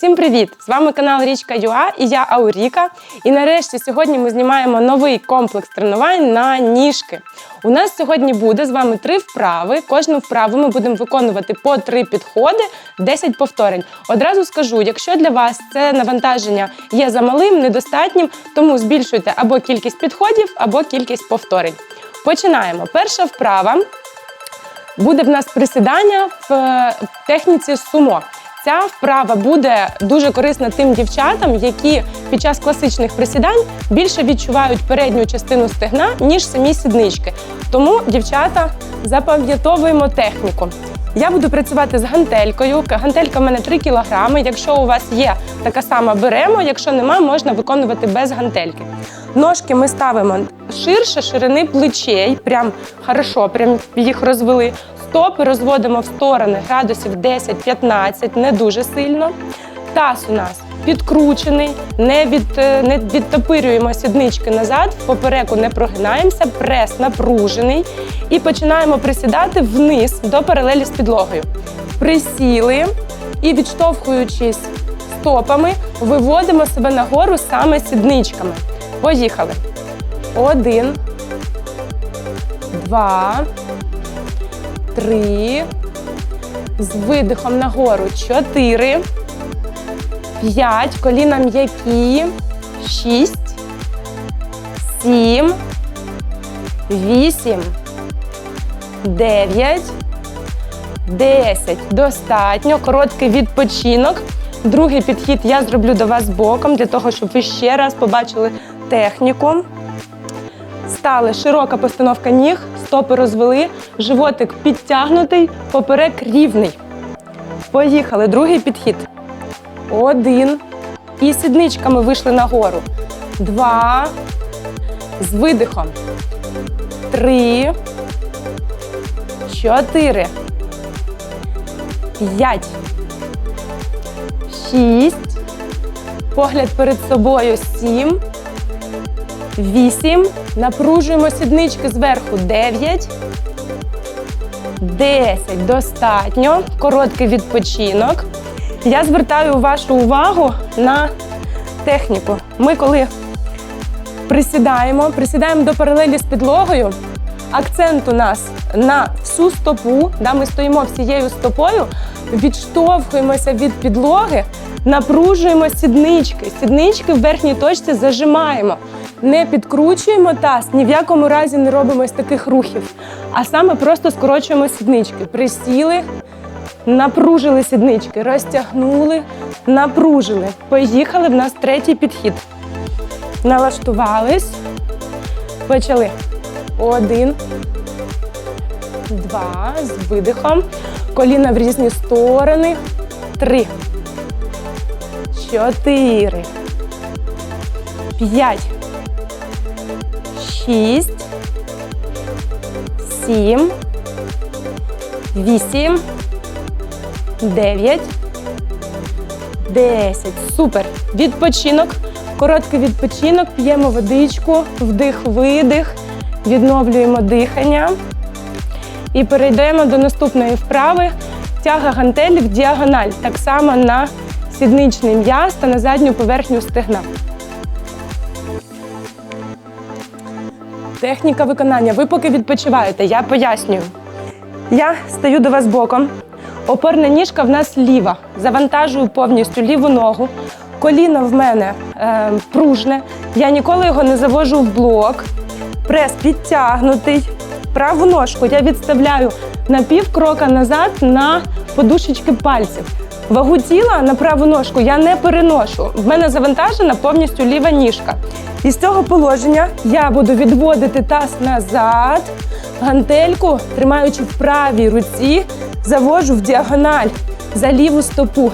Всім привіт! З вами канал Річка Юа і я Ауріка. І нарешті сьогодні ми знімаємо новий комплекс тренувань на ніжки. У нас сьогодні буде з вами три вправи. Кожну вправу ми будемо виконувати по три підходи, 10 повторень. Одразу скажу, якщо для вас це навантаження є замалим, недостатнім, тому збільшуйте або кількість підходів, або кількість повторень. Починаємо. Перша вправа буде в нас присідання в е, техніці сумо. Ця вправа буде дуже корисна тим дівчатам, які під час класичних присідань більше відчувають передню частину стегна, ніж самі сіднички. Тому, дівчата, запам'ятовуємо техніку. Я буду працювати з гантелькою. Гантелька в мене 3 кг. Якщо у вас є така сама, беремо. Якщо нема, можна виконувати без гантельки. Ножки ми ставимо ширше ширини плечей, прям хорошо, прям їх розвели. Стопи розводимо в сторони градусів 10-15, не дуже сильно. Таз у нас підкручений, не, від, е, не відтопирюємо сіднички назад, попереку не прогинаємося, прес напружений. І починаємо присідати вниз до паралелі з підлогою. Присіли і, відштовхуючись стопами, виводимо себе нагору саме сідничками. Поїхали. Один, два, три. З видихом нагору. Чотири. П'ять. Коліна м'які. Шість. Сім. Вісім. Дев'ять. Десять. Достатньо. Короткий відпочинок. Другий підхід я зроблю до вас боком, для того, щоб ви ще раз побачили техніку. Стали широка постановка ніг, стопи розвели, животик підтягнутий, поперек рівний. Поїхали. Другий підхід. Один. І сідничками вийшли нагору. Два. З видихом. Три. Чотири. П'ять. Шість. Погляд перед собою. Сім. Вісім. Напружуємо сіднички зверху. Дев'ять. Десять. Достатньо. Короткий відпочинок. Я звертаю вашу увагу на техніку. Ми коли присідаємо, присідаємо до паралелі з підлогою. Акцент у нас на всю стопу, да, ми стоїмо всією стопою, відштовхуємося від підлоги, напружуємо сіднички. Сіднички в верхній точці зажимаємо. Не підкручуємо таз, ні в якому разі не робимо ось таких рухів, а саме просто скорочуємо сіднички. Присіли, напружили сіднички, розтягнули, напружили. Поїхали в нас третій підхід. Налаштувались. Почали. Один. Два. З видихом. Коліна в різні сторони. Три. Чотири. П'ять. Шість. Сім. Вісім. Дев'ять. Десять. Супер. Відпочинок. Короткий відпочинок. П'ємо водичку. Вдих, видих. Відновлюємо дихання. І перейдемо до наступної вправи. Тяга гантелі в діагональ. Так само на сідничний м'яз та на задню поверхню стегна. Техніка виконання. Ви поки відпочиваєте, я пояснюю. Я стою до вас боком. Опорна ніжка в нас ліва. Завантажую повністю ліву ногу. Коліно в мене е, пружне. Я ніколи його не завожу в блок. Прес підтягнутий. Праву ножку я відставляю на пів крока назад на подушечки пальців. Вагу тіла на праву ножку я не переношу. В мене завантажена повністю ліва ніжка. І з цього положення я буду відводити таз назад, гантельку, тримаючи в правій руці, завожу в діагональ за ліву стопу.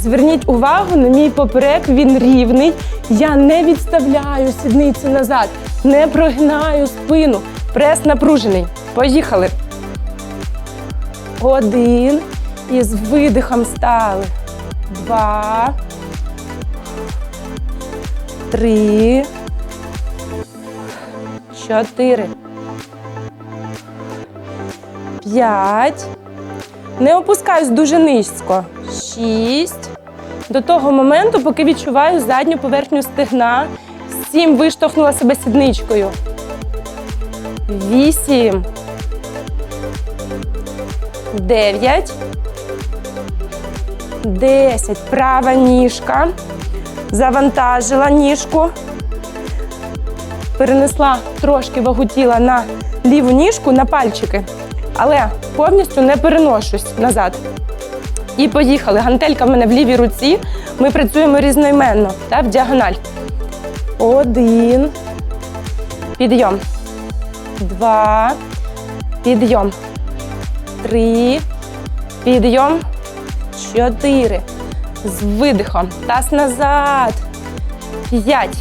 Зверніть увагу на мій поперек, він рівний. Я не відставляю сідницю назад, не прогинаю спину. Прес напружений. Поїхали. Один. І з видихом стали. Два. Три. Чотири. П'ять. Не опускаюсь дуже низько. Шість. до того моменту, поки відчуваю задню поверхню стегна. Сім. Виштовхнула себе сідничкою. Вісім. Дев'ять. Десять. Права ніжка. Завантажила ніжку. Перенесла трошки вагу тіла на ліву ніжку, на пальчики. Але повністю не переношусь назад. І поїхали. Гантелька в мене в лівій руці. Ми працюємо різноіменно, та, в діагональ. Один. Підйом. Два. Підйом. Три. Підйом. Чотири. З видихом. Таз назад. П'ять.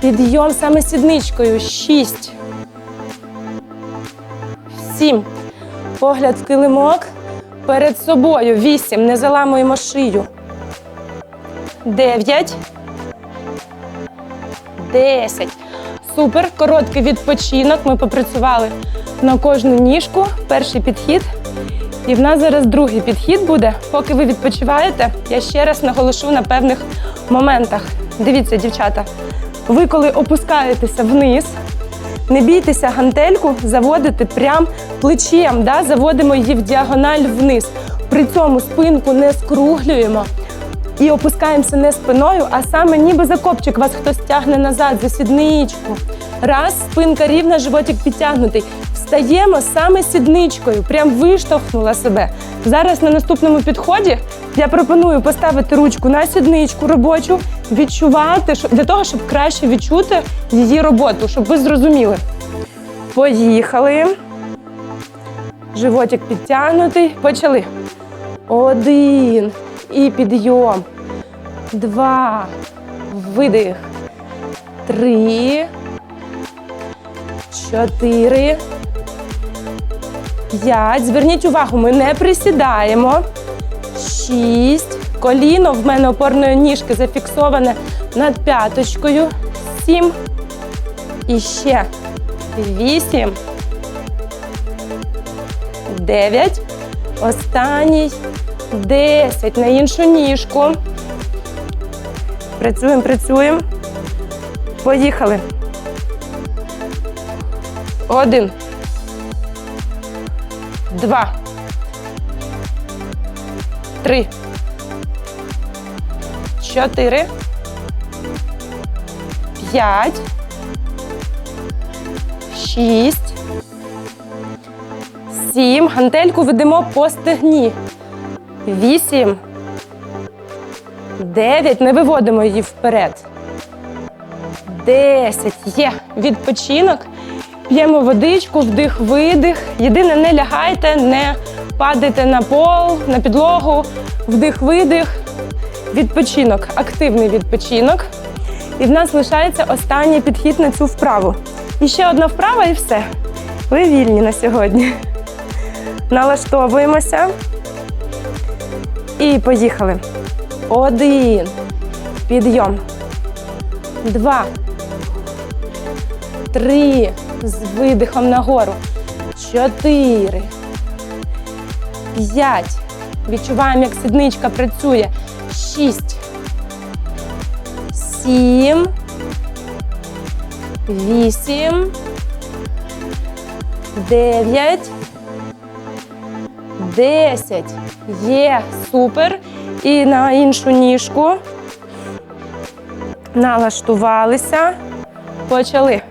Підйом саме сідничкою. Шість. Сім. Погляд в килимок. Перед собою. Вісім. Не заламуємо шию. Дев'ять. Десять. Супер. Короткий відпочинок. Ми попрацювали на кожну ніжку. Перший підхід. І в нас зараз другий підхід буде. Поки ви відпочиваєте, я ще раз наголошу на певних моментах. Дивіться, дівчата, ви коли опускаєтеся вниз, не бійтеся гантельку заводити прям плечем, да? заводимо її в діагональ вниз. При цьому спинку не скруглюємо і опускаємося не спиною, а саме ніби за копчик вас хтось тягне назад, за сідничку. Раз, спинка рівна, животик підтягнутий. Встаємо саме сідничкою, прям виштовхнула себе. Зараз на наступному підході я пропоную поставити ручку на сідничку робочу, відчувати, для того, щоб краще відчути її роботу, щоб ви зрозуміли. Поїхали. Животик підтягнутий. Почали. Один. І підйом. Два. Видих. Три. Чотири. П'ять. Зверніть увагу, ми не присідаємо. Шість. Коліно в мене опорної ніжки зафіксоване над п'яточкою. Сім. І ще. Вісім. Дев'ять. Останній. Десять. На іншу ніжку. Працюємо, працюємо. Поїхали. Один. Два. Три. Чотири. П'ять. Шість. Сім. Гантельку ведемо по стегні. Вісім. Дев'ять. Не виводимо її вперед. Десять. Є. Відпочинок. П'ємо водичку, вдих, видих. Єдине, не лягайте, не падайте на пол, на підлогу. Вдих, видих. Відпочинок, активний відпочинок. І в нас лишається останній підхід на цю вправу. І ще одна вправа, і все. Ви вільні на сьогодні. Налаштовуємося. І поїхали. Один. Підйом. Два. Три. З видихом нагору. Чотири. П'ять. Відчуваємо, як сідничка працює. Шість. Сім. Вісім. Дев'ять. Десять. Є. Супер. І на іншу ніжку. Налаштувалися. Почали.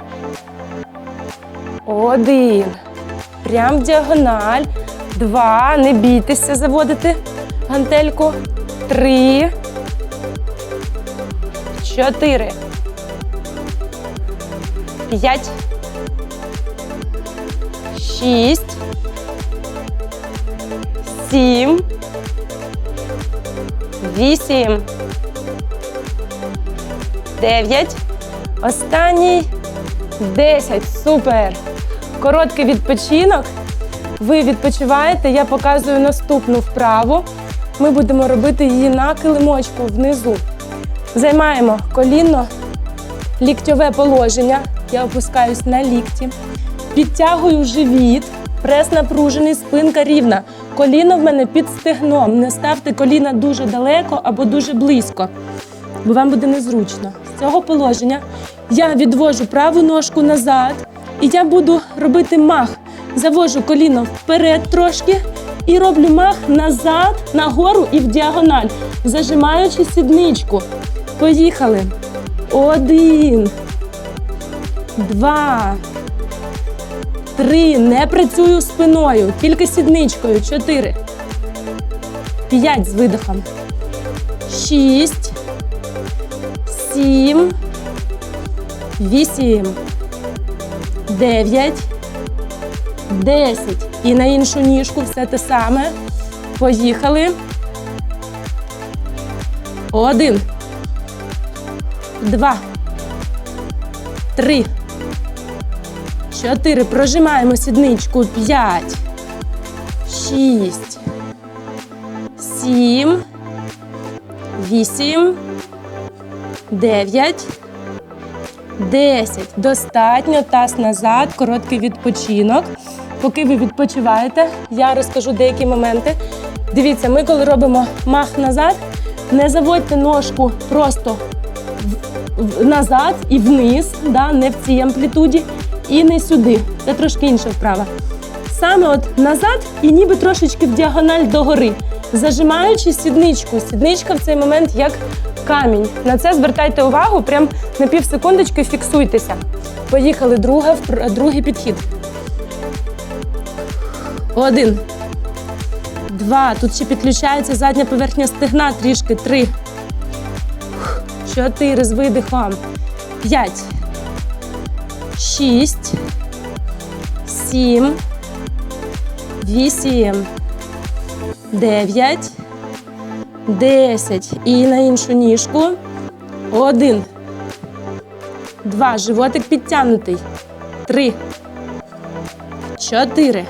Один. Прям діагональ. Два. Не бійтеся заводити гантельку. Три. Чотири. П'ять. Шість. Сім. Вісім. Дев'ять. Останній. Десять. Супер. Короткий відпочинок. Ви відпочиваєте, я показую наступну вправу. Ми будемо робити її на килимочку внизу. Займаємо коліно, ліктьове положення. Я опускаюсь на лікті. Підтягую живіт, прес напружений, спинка рівна. Коліно в мене під стегном. Не ставте коліна дуже далеко або дуже близько, бо вам буде незручно. З цього положення я відвожу праву ножку назад, і я буду робити мах. Завожу коліно вперед трошки і роблю мах назад, нагору і в діагональ, зажимаючи сідничку. Поїхали. Один. Два. Три. Не працюю спиною, тільки сідничкою. Чотири. П'ять з видихом. Шість. Сім. Вісім. Дев'ять. Десять. І на іншу ніжку все те саме. Поїхали. Один. Два. Три. Чотири. Прожимаємо сідничку. П'ять. Шість. Сім. Вісім. Дев'ять. Десять. Достатньо. Таз назад. Короткий відпочинок. Поки ви відпочиваєте, я розкажу деякі моменти. Дивіться, ми коли робимо мах назад, не заводьте ножку просто назад і вниз, да, не в цій амплітуді, і не сюди. Це трошки інша вправа. Саме от назад і ніби трошечки в діагональ догори, зажимаючи сідничку. Сідничка в цей момент як камінь. На це звертайте увагу, прям на пів секундочки фіксуйтеся. Поїхали, друга, другий підхід. Один. Два. Тут ще підключається задня поверхня стегна трішки. Три. Чотири з видихом. П'ять. Шість. Сім. Вісім. Дев'ять. Десять. І на іншу ніжку. Один. Два. Животик підтягнутий. Три. Чотири.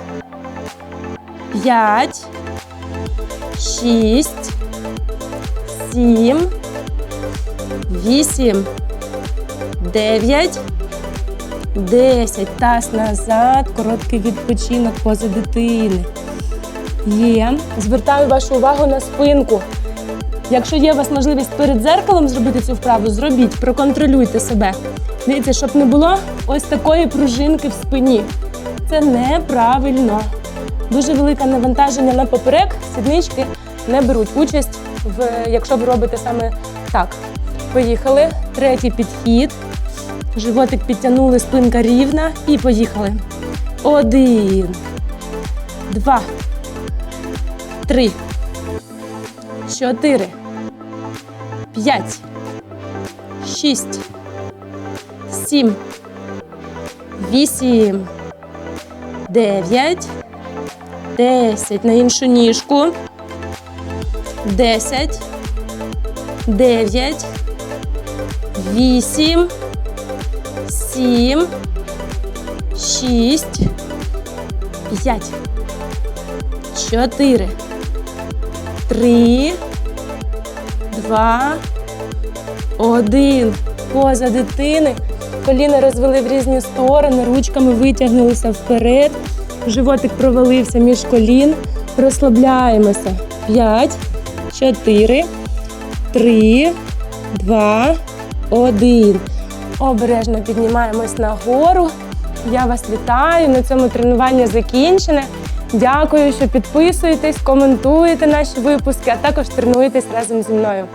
П'ять. Шість. Сім. Вісім. Дев'ять. Десять. Таз назад. Короткий відпочинок поза дитини. Є. Звертаю вашу увагу на спинку. Якщо є у вас можливість перед дзеркалом зробити цю вправу, зробіть, проконтролюйте себе. Дивіться, щоб не було ось такої пружинки в спині. Це неправильно. Дуже велике навантаження на поперек, сіднички не беруть участь, в, якщо ви робите саме так. Поїхали. Третій підхід. Животик підтягнули, спинка рівна і поїхали. Один. Два. Три. Чотири. П'ять. Шість. Сім. Вісім. Дев'ять. Десять. На іншу ніжку. Десять. Дев'ять. Вісім. Сім. Шість. П'ять. Чотири. Три. Два. Один. Поза дитини. Коліна розвели в різні сторони, ручками витягнулися вперед. Животик провалився між колін. Розслабляємося. П'ять, чотири, три, два, один. Обережно піднімаємось нагору. Я вас вітаю. На цьому тренування закінчене. Дякую, що підписуєтесь, коментуєте наші випуски, а також тренуєтесь разом зі мною.